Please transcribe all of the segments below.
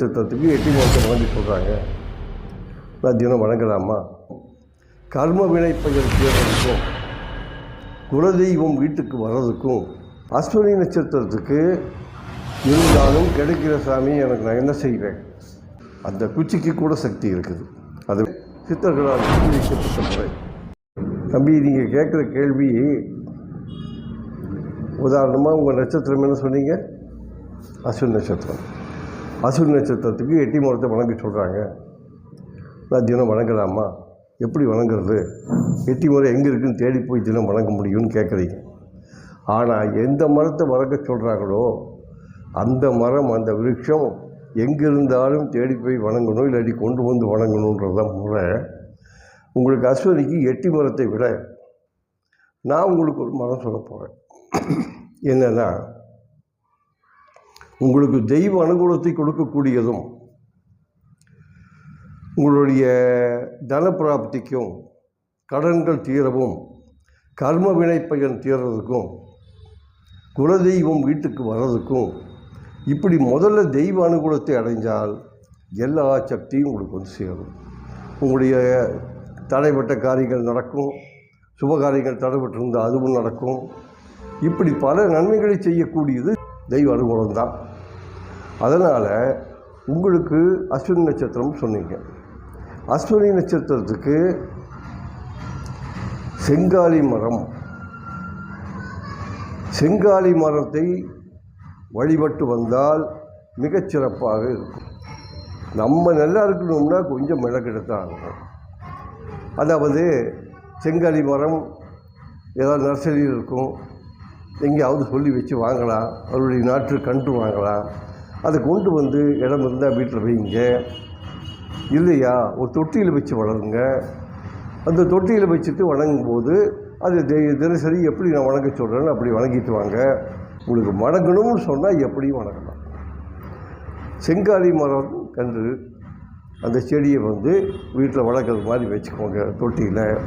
சித்தத்துக்கு எட்டி முகத்தை வழங்கி சொல்கிறாங்க நான் தினம் வணங்கலாமா? கர்ம வினை பெயர் குலதெய்வம் வீட்டுக்கு வர்றதுக்கும் அஸ்வினி நட்சத்திரத்துக்கு இருந்தாலும் கிடைக்கிற சாமி எனக்கு நான் என்ன செய்வேன்? அந்த குச்சிக்கு கூட சக்தி இருக்குது. அது சித்தர்களால் நிரூபிக்கப்பட்ட முறை. தம்பி நீங்கள் கேட்குற கேள்வி உதாரணமாக உங்கள் நட்சத்திரம் என்ன சொன்னீங்க? அஸ்வின் நட்சத்திரம். அஸ்வின் நட்சத்திரத்துக்கு எட்டி முகத்தை வணங்கி சொல்கிறாங்க நான் தினம் வணங்கலாமா? எப்படி வணங்குறது? எட்டி முறை எங்கே இருக்குன்னு தேடி போய் தினம் வணங்க முடியும்னு கேட்குறீங்க. ஆனால் எந்த மரத்தை வணங்க சொல்கிறாங்களோ அந்த மரம் அந்த விருட்சம் எங்கே இருந்தாலும் தேடி போய் வணங்கணும் இல்லாட்டி கொண்டு வந்து வணங்கணுன்றது தான் முறை. உங்களுக்கு அஸ்வினிக்கு எட்டி மரத்தை விட நான் உங்களுக்கு ஒரு மரம் சொல்ல போகிறேன் என்னென்னா உங்களுக்கு தெய்வ அனுகூலத்தை கொடுக்கக்கூடியதும் உங்களுடைய தனப்பிராப்திக்கும் கடன்கள் தீரவும் கர்ம வினை பயன் தீர்றதுக்கும் குலதெய்வம் வீட்டுக்கு வர்றதுக்கும் இப்படி முதல்ல தெய்வ அனுகூலத்தை அடைஞ்சால் எல்லா சக்தியும் உங்களுக்கு வந்து சேரும். உங்களுடைய தடைப்பட்ட காரியங்கள் நடக்கும் சுப காரியங்கள் தடைபட்டிருந்தால் அதுவும் நடக்கும். இப்படி பல நன்மைகளை செய்யக்கூடியது தெய்வ அனுகூலம் தான் அதனால் உங்களுக்கு அஸ்வினி நட்சத்திரம் சொன்னீங்க. அஸ்வினி நட்சத்திரத்துக்கு செங்காலி மரம். செங்காலி மரத்தை வழிபட்டு வந்தால் மிகச்சிறப்பாக இருக்கும். நம்ம நல்லா இருக்கணும்னா கொஞ்சம் மிளகெடுத்தான் ஆகணும் அதாவது செங்காலி மரம் ஏதாவது நர்சரியில் இருக்கும். எங்கேயாவது சொல்லி வச்சு வாங்கலாம். அவருடைய நாட்டு கன்று வாங்கலாம். அதை கொண்டு வந்து இடம் இருந்தால் வீட்டில் வைங்க. இல்லையா? ஒரு தொட்டியில் வச்சு வளருங்க. அந்த தொட்டியில் வச்சுட்டு வணங்கும் போது அது தினசரி எப்படி நான் வணங்க சொல்கிறேன்னு அப்படி வணங்கிட்டு வாங்க. உங்களுக்கு வணங்கணும்னு சொன்னால் எப்படியும் வணங்கலாம். செங்காலி மரம் கன்று அந்த செடியை வந்து வீட்டில் வளர்க்குறது மாதிரி வச்சுக்கோங்க தொட்டியில்.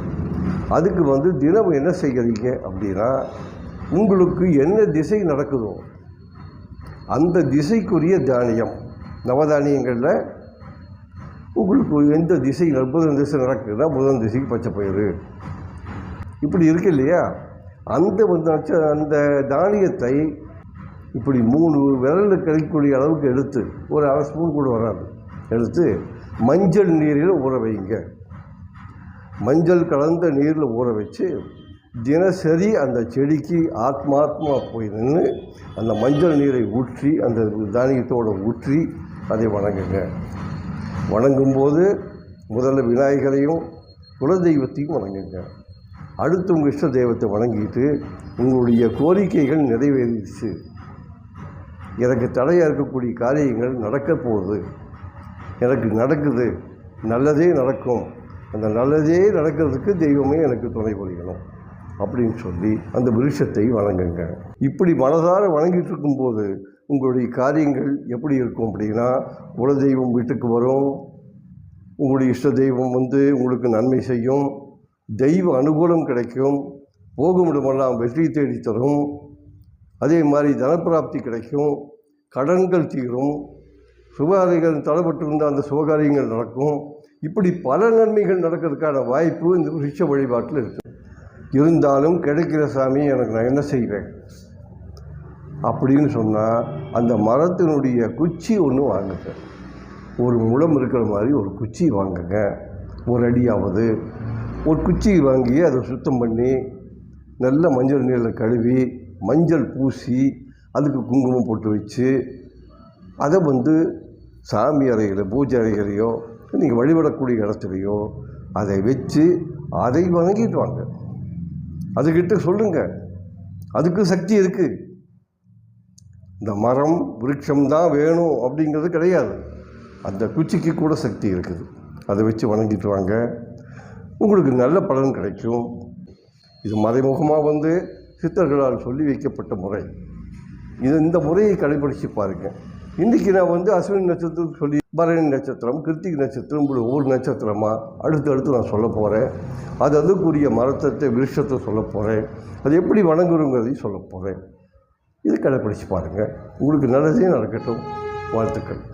அதுக்கு வந்து தினம் என்ன செய்கிறீங்க அப்படின்னா உங்களுக்கு என்ன திசை நடக்குதோ அந்த திசைக்குரிய தானியம். நவதானியங்களில் உங்களுக்கு எந்த திசை புதன் திசை நடக்குதுன்னா புதன் திசைக்கு பச்சை பயிறு. இப்படி இருக்கு இல்லையா? அந்த வந்து அந்த தானியத்தை இப்படி மூணு விரலில் கிடைக்கக்கூடிய அளவுக்கு எடுத்து ஒரு அரை ஸ்பூன் கூட வராது. எடுத்து மஞ்சள் நீரில் ஊற வைங்க. மஞ்சள் கலந்த நீரில் ஊற வச்சு தினசரி அந்த செடிக்கு ஆத்மாத்மா போய் நின்று அந்த மஞ்சள் நீரை ஊற்றி அந்த தானியத்தோடு ஊற்றி அதை வணங்குங்க. வணங்கும்போது முதல்ல விநாயகரையும் குலதெய்வத்தையும் வணங்குங்க. அடுத்து உங்கள் இஷ்ட தெய்வத்தை வணங்கிட்டு உங்களுடைய கோரிக்கைகள் நிறைவேறிடுச்சு. எனக்கு தடையாக இருக்கக்கூடிய காரியங்கள் நடக்க போகுது. எனக்கு நடக்குது. நல்லதே நடக்கும். அந்த நல்லதே நடக்கிறதுக்கு தெய்வமே எனக்கு துணை புரியணும். அப்படின்னு சொல்லி அந்த விருஷத்தை வணங்குங்க. இப்படி மனதார வணங்கிட்டு இருக்கும்போது உங்களுடைய காரியங்கள் எப்படி இருக்கும் அப்படின்னா குலதெய்வம் வீட்டுக்கு வரும் உங்களுடைய இஷ்ட தெய்வம் வந்து உங்களுக்கு நன்மை செய்யும் தெய்வ அனுகூலம் கிடைக்கும் போகுமிடமெல்லாம் வெற்றி தேடி தரும் அதே மாதிரி தனப்பிராப்தி கிடைக்கும் கடன்கள் தீரும் சுபகாரியங்கள் தடைப்பட்டிருந்த அந்த சுபகாரியங்கள் நடக்கும். இப்படி பல நன்மைகள் நடக்கிறதுக்கான வாய்ப்பு இந்த விஷ வழிபாட்டில் இருக்குது இருந்தாலும் கிடைக்கிற சாமி எனக்கு நான் என்ன செய்வேன்? அப்படின்னு சொன்னால் அந்த மரத்தினுடைய குச்சி ஒன்று வாங்குங்க. ஒரு முளம் இருக்கிற மாதிரி ஒரு குச்சி வாங்குங்க. ஒரு அடியாவது. ஒரு குச்சி வாங்கி அதை சுத்தம் பண்ணி நல்ல மஞ்சள் நீரில் கழுவி மஞ்சள் பூசி அதுக்கு குங்குமம் போட்டு வச்சு அதை வந்து சாமி அறையில் பூஜை அறைகளையோ நீங்கள் வழிபடக்கூடிய இடத்துலையோ அதை வச்சு அதை வணங்கிட்டு வாங்க. அதுக்கிட்ட சொல்லுங்கள் அதுக்கு சக்தி இருக்குது இந்த மரம் விருட்சம்தான் வேணும் அப்படிங்கிறது கிடையாது. அந்த குச்சிக்கு கூட சக்தி இருக்குது. அதை வச்சு வணங்கிட்டு வாங்க. உங்களுக்கு நல்ல பலன் கிடைக்கும். இது மறைமுகமாக வந்து சித்தர்களால் சொல்லி வைக்கப்பட்ட முறை. இது இந்த முறையை கடைபிடிச்சு பாருங்கள் இன்றைக்கி நான் வந்து அஸ்வினி நட்சத்திரம் சொல்லி பரணி நட்சத்திரம் கிருத்திக் நட்சத்திரம் இப்படி ஒவ்வொரு நட்சத்திரமாக அடுத்து அடுத்து நான் சொல்ல போகிறேன் அது அதுக்குரிய மரத்தத்தை விருஷத்தை சொல்ல போகிறேன் அது எப்படி வணங்குறோங்கிறதையும் சொல்ல போகிறேன் இது கடைப்பிடிச்சு பாருங்கள் உங்களுக்கு நல்லதே நடக்கட்டும். வாழ்த்துக்கள்.